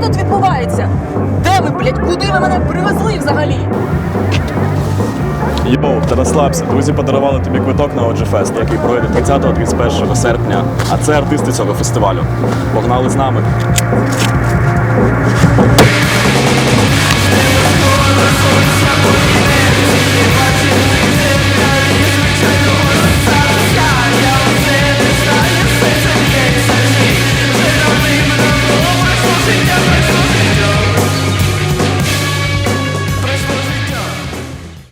тут відбувається? Де ви, блядь, куди ви мене привезли взагалі? Йоу, та розслабся. Друзі подарували тобі квиток на OG-фест, який пройде 30-31 серпня. А це артисти цього фестивалю. Погнали з нами.